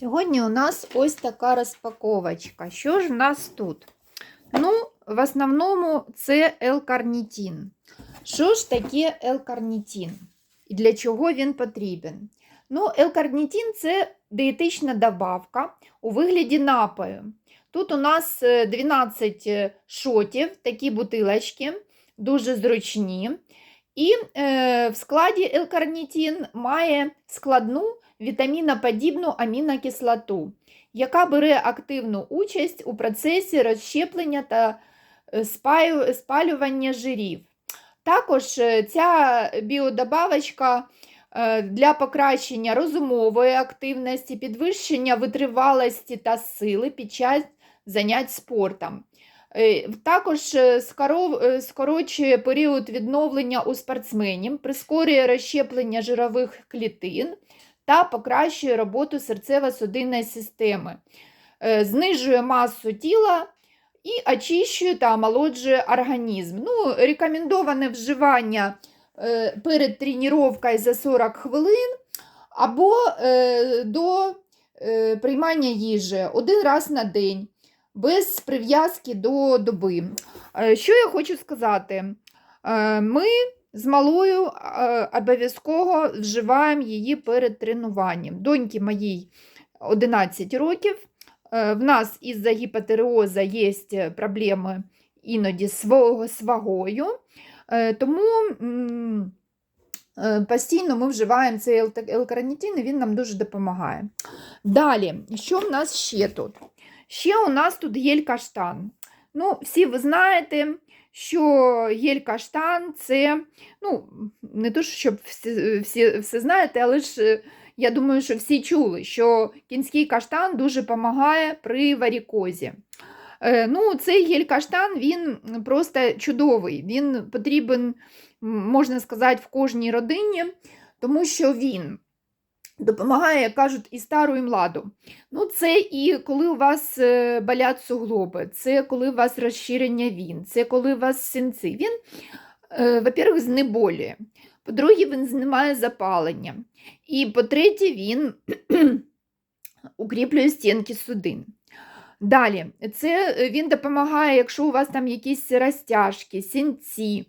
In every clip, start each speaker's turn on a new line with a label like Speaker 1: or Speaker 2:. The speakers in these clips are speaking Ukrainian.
Speaker 1: Сьогодні у нас ось така розпаковочка. Що ж в нас тут? Ну, в основному це L-карнітин. Що ж таке L-карнітин? І для чого він потрібен? Ну, L-карнітин це дієтична добавка у вигляді напою. Тут у нас е, 12 шотів, такі бутилочки, дуже зручні. І е, в складі L-карнітин має складну вітаміноподібну амінокислоту, яка бере активну участь у процесі розщеплення та е, спалювання жирів. Також е, ця біодобавочка е, для покращення розумової активності, підвищення витривалості та сили під час занять спортом. Також скоро- скорочує період відновлення у спортсменів, прискорює розщеплення жирових клітин та покращує роботу серцево-судинної системи, Е, знижує масу тіла і очищує та омолоджує організм. Ну, рекомендоване вживання е, перед тренуванням за 40 хвилин або е, до приймання їжі один раз на день, без прив'язки до доби. Що я хочу сказати? Ми з малою е, обов'язково вживаємо її перед тренуванням. Доньки моїй 11 років. Е, В нас із-за гіпотереоза є проблеми іноді з ва- з вагою, Е, тому е, постійно ми вживаємо цей Л-карнітин, і він нам дуже допомагає. Далі, що в нас ще тут? Ще у нас тут гель-каштан. Ну, всі ви знаєте, що гель-каштан це, ну, не то, щоб всі, всі все знаєте, але ж я думаю, що всі чули, що кінський каштан дуже допомагає при варікозі. Е, Ну, цей гель-каштан він просто чудовий. Він потрібен, можна сказати, в кожній родині, тому що він допомагає, як кажуть, і стару, і младу. Ну, це і коли у вас е, болять суглоби, це коли у вас розширення він, це коли у вас синці. Він, е, во-первых, знеболює. По-друге, він знімає запалення. І по-третє, він укріплює стінки судин. Далі, це е, він допомагає, якщо у вас там якісь розтяжки, сінці.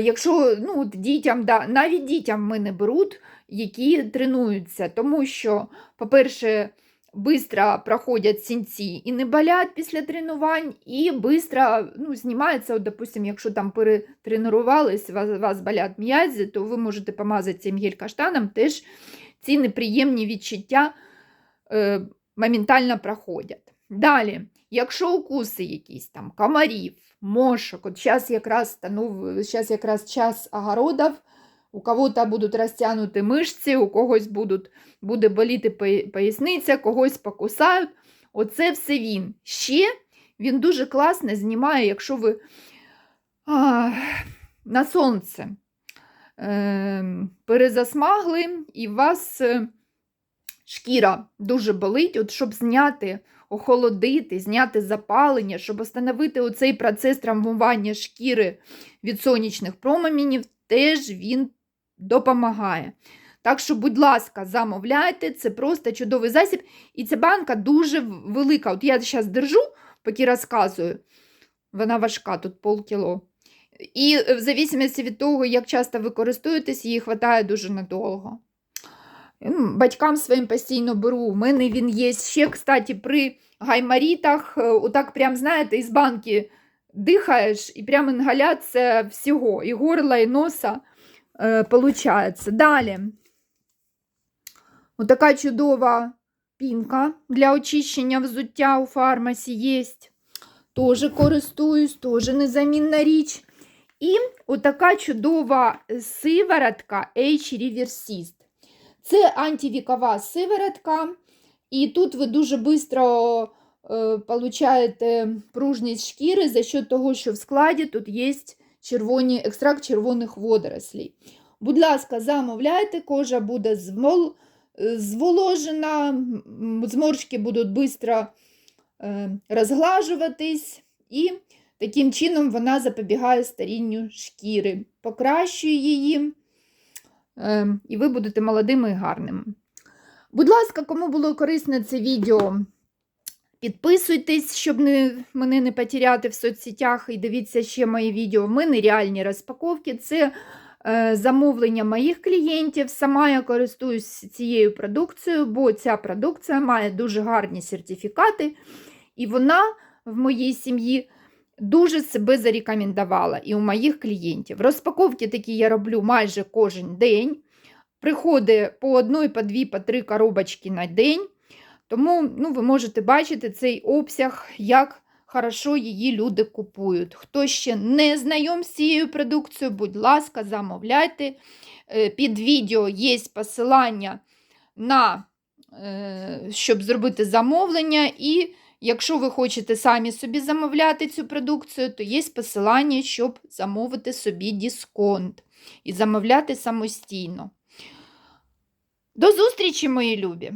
Speaker 1: Якщо ну, дітям, да, навіть дітям ми не беруть, які тренуються, тому що, по-перше, швидко проходять сінці і не болять після тренувань, і швидко ну, знімається, от, допустим, якщо там перетренувались, вас, вас болять м'язи, то ви можете помазати цим гель-каштаном, теж ці неприємні відчуття е, моментально проходять. Далі, якщо укуси якісь там комарів, мошок, от зараз якраз, зараз якраз час огородів, у кого-то будуть розтягнуті мишці, у когось будуть, буде боліти поясниця, когось покусають. Оце все він. Ще він дуже класно знімає, якщо ви а, на сонце е, перезасмагли і у вас е, шкіра дуже болить, от щоб зняти, охолодити, зняти запалення, щоб встановити оцей процес травмування шкіри від сонячних промінів, теж він допомагає. Так що, будь ласка, замовляйте, це просто чудовий засіб. І ця банка дуже велика. От я зараз держу, поки розказую. Вона важка, тут полкіло. І е, в зависимості від того, як часто ви користуєтесь, її вистачає дуже надовго. Батькам своїм постійно беру. У мене він є ще, кстати, при гаймарітах. е, Отак, прям, знаєте, із банки дихаєш, і прям інгаляція всього, і горла, і носа е, получається. Далі. Отака чудова пінка для очищення взуття у фармасі є. Теж користуюсь, теж незамінна річ. І отака чудова сиворотка H-Reversist. Це антивікова сиворотка, і тут ви дуже швидко е, получаєте пружність шкіри за счет того, що в складі тут є червоні, екстракт червоних водорослей. Будь ласка, замовляйте, кожа буде звол, е, зволожена, зморшки будуть швидко е, розглажуватись, і таким чином вона запобігає старінню шкіри, покращує її, е, і ви будете молодими і гарними. Будь ласка, кому було корисне це відео, підписуйтесь, щоб не, мене не потеряти в соцсетях і дивіться ще мої відео. В мене реальні розпаковки. Це е, замовлення моїх клієнтів. Сама я користуюсь цією продукцією, бо ця продукція має дуже гарні сертифікати, і вона в моїй сім'ї дуже себе зарекомендувала і у моїх клієнтів. Розпаковки такі я роблю майже кожен день. Приходить по одної, по дві, по три коробочки на день. Тому ну, ви можете бачити цей обсяг, як хорошо її люди купують. Хто ще не знайом з цією продукцією, будь ласка, замовляйте. Е, Під відео є посилання на е, щоб зробити замовлення. І якщо ви хочете самі собі замовляти цю продукцію, то є посилання, щоб замовити собі дисконт і замовляти самостійно. До зустрічі, мої любі!